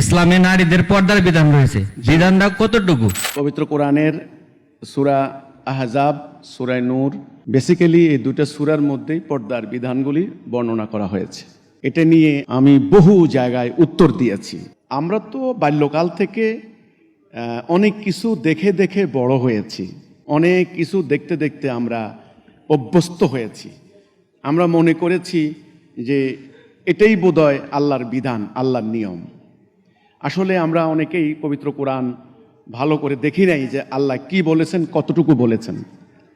ইসলামে নারীদের পর্দার বিধান রয়েছে। বিধানটা কতটুকু? পবিত্র কোরআনের সুরা আহজাব সুরায় নূর বেসিক্যালি এই দুটো সুরার মধ্যেই পর্দার বিধানগুলি বর্ণনা করা হয়েছে। এটা নিয়ে আমি বহু জায়গায় উত্তর দিয়েছি। আমরা তো বাল্যকাল থেকে অনেক কিছু দেখে দেখে বড় হয়েছি। অনেক কিছু দেখতে দেখতে আমরা অভ্যস্ত হয়েছি। আমরা মনে করেছি যে এটাই বোধহয় আল্লাহর বিধান আল্লাহর নিয়ম। আসলে আমরা অনেকেই পবিত্র কোরআন ভালো করে দেখি নাই যে আল্লাহ কি বলেছেন, কতটুকু বলেছেন।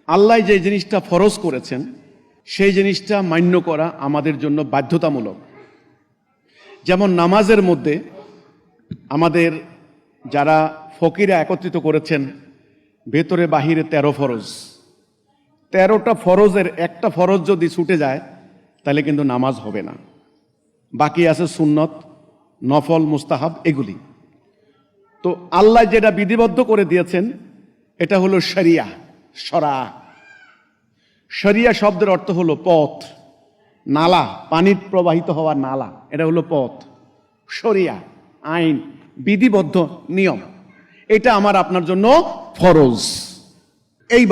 আল্লাহ যে জিনিসটা ফরজ করেছেন, সেই জিনিসটা মান্য করা আমাদের জন্য বাধ্যতামূলক। যেমন নামাজের মধ্যে আমাদের যারা ফকিরা একত্রিত করেছেন, ভেতরে বাহিরে তেরো ফরজ। তেরোটা ফরজের একটা ফরজ যদি ছুটে যায়, তাহলে কিন্তু নামাজ হবে না। বাকি আছে সুন্নত নফল, মুস্তাহাব, এগুলি। তো আল্লাহ যেটা বিধিবদ্ধ করে দিয়েছেন, এটা হলো শরিয়া, সরা। শরিয়া শব্দের অর্থ হলো পথ, নালা, পানির প্রবাহিত হওয়া নালা, এটা হলো পথ। শরিয়া, আইন, বিধিবদ্ধ নিয়ম, এটা আমার আপনার জন্য ফরজ। এই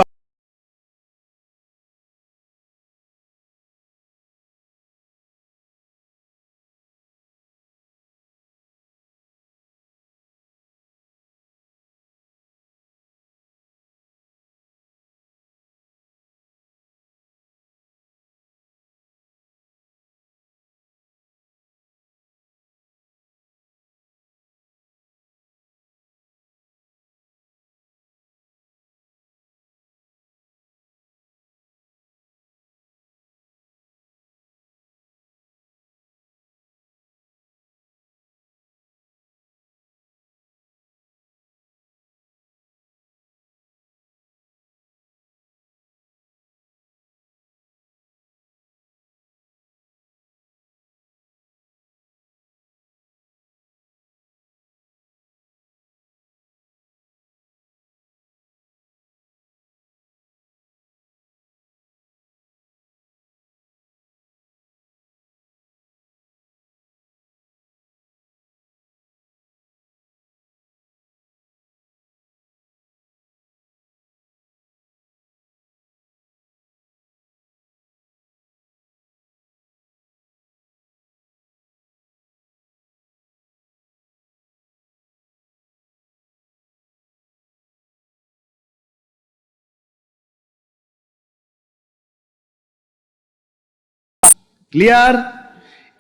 ক্লিয়ার?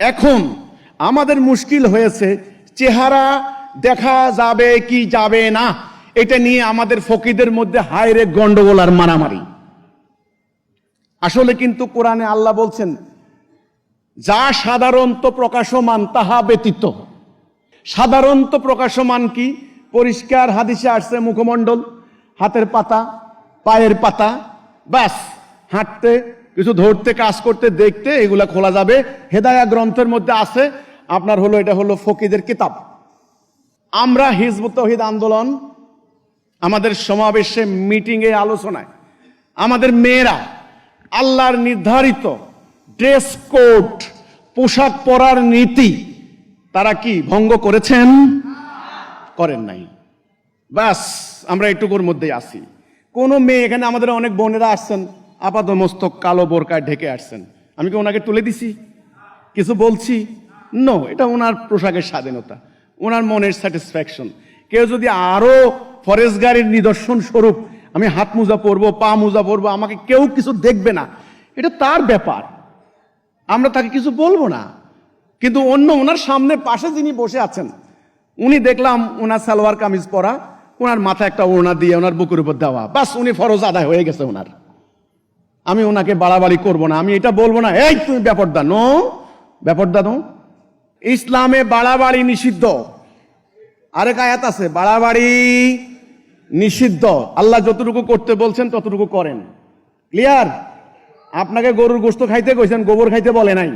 এখন আমাদের মুশকিল হয়েছে, চেহারা দেখা যাবে কি যাবে না, এটা নিয়ে আমাদের ফকিদের মধ্যে হায়রে গন্ডগোল আর মারামারি। আসলে কিন্তু কোরআনে আল্লাহ বলছেন, যা সাধারণত প্রকাশমান, তাহা ব্যতীত। সাধারণত প্রকাশমান কি? পরিষ্কার হাদিসে আসছে মুখমণ্ডল, হাতের পাতা, পায়ের পাতা, ব্যাস, হাঁটতে কিছু ধরতে, কাজ করতে, দেখতে, এগুলা খোলা যাবে। হেদায়া গ্রন্থের মধ্যে আছে, আপনার হলো, এটা হলো ফকিদের কিতাব। আমরা হিজবুত তহিদ আন্দোলন, আমাদের সমাবেশে মিটিংয়ে আলোচনায়, আমাদের মেয়েরা, আল্লাহর নির্ধারিত ড্রেস কোড, পোশাক পরার নীতি, তারা কি ভঙ্গ করেছেন? করেন নাই। ব্যাস, আমরা এটুকুর মধ্যেই আসি কোন মেয়ে এখানে আমাদের অনেক বোনেরা আসছেন। আপাত মস্তক কালো বোরকায় ঢেকে আসছেন। আমি কি ওনাকে তুলে দিছি? কিছু বলছি? নো এটা ওনার পোশাকের স্বাধীনতা, ওনার মনের স্যাটিসফ্যাকশন কেউ যদি আরও ফরেস্ট গাড়ির নিদর্শন স্বরূপ আমি হাত মোজা পরবো, পা মোজা পরবো, আমাকে কেউ কিছু দেখবে না। এটা তার ব্যাপার। আমরা তাকে কিছু বলব না। কিন্তু অন্য ওনার সামনে পাশে যিনি বসে আছেন, উনি দেখলাম ওনার সালোয়ার কামিজ পরা, ওনার মাথায় একটা ওড়না দিয়ে ওনার বুকের উপর দেওয়া। বাস, উনি ফরজ আদায় হয়ে গেছে ওনার। আমি ওনাকে বাড়াবাড়ি করব না, আমি এটা বলব না, এই তুমি ব্যাপার দা নো ব্যাপার দা নো। ইসলামে বাড়াবাড়ি নিষিদ্ধ। আরেক আয়াত আছে, বাড়াবাড়ি নিষিদ্ধ। আল্লাহ যতটুকু করতে বলছেন ততটুকু করেন। ক্লিয়ার আপনাকে গরুর গোস্ত খাইতে কইছেন, গোবর খাইতে বলে নাই।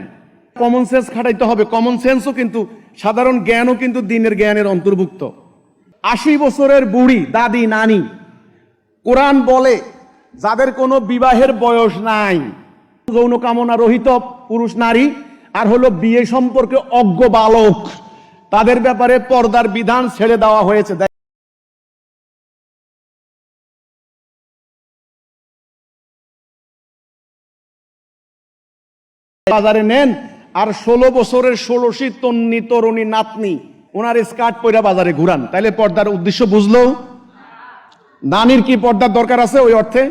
কমন সেন্স খাটাইতে হবে। কমন সেন্সও কিন্তু, সাধারণ জ্ঞানও কিন্তু দিনের জ্ঞানের অন্তর্ভুক্ত। আশি বছরের বুড়ি, দাদি, নানি, কোরআন বলে যাদের কোনো বিবাহের বয়স নাই, যৌন কামনা রহিত পুরুষ, নারী, আর হলো বিয়ে সম্পর্কে অজ্ঞ বালক, তাদের ব্যাপারে পর্দার বিধান ছেড়ে দেওয়া হয়েছে। বাজারে নেন, আর ষোলো বছরের ষোলোশি তন্নি, তরুণী, নাতনি, ওনার স্কার্ট পয়রা বাজারে ঘুরান। তাইলে পর্দার উদ্দেশ্য বুঝলো? নানির কি পর্দার দরকার আছে ওই অর্থে?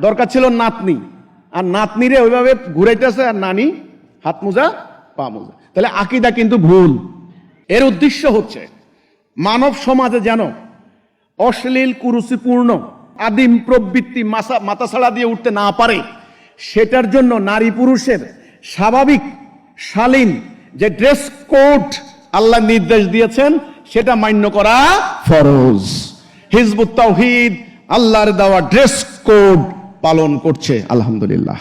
দরকার ছিল নাতনি। আর নাতনিরে ওইভাবে ঘুরাইতেছে আর নানি হাত মোজা, পা মোজা। তাহলে আকিদা কিন্তু ভুল। এর উদ্দেশ্য হচ্ছে, মানব সমাজে যেন অশ্লীল, কুরুচিপূর্ণ, আদিম প্রবৃত্তি মাথা মাথাছাড়া দিয়ে উঠতে না পারে, সেটার জন্য নারী পুরুষের স্বাভাবিক, শালীন যে ড্রেস কোড আল্লাহ নির্দেশ দিয়েছেন, সেটা মান্য করা ফরজ। হিজবুত তাওহিদ আল্লাহর দেওয়া ড্রেস কোড পালন করছে আলহামদুলিল্লাহ।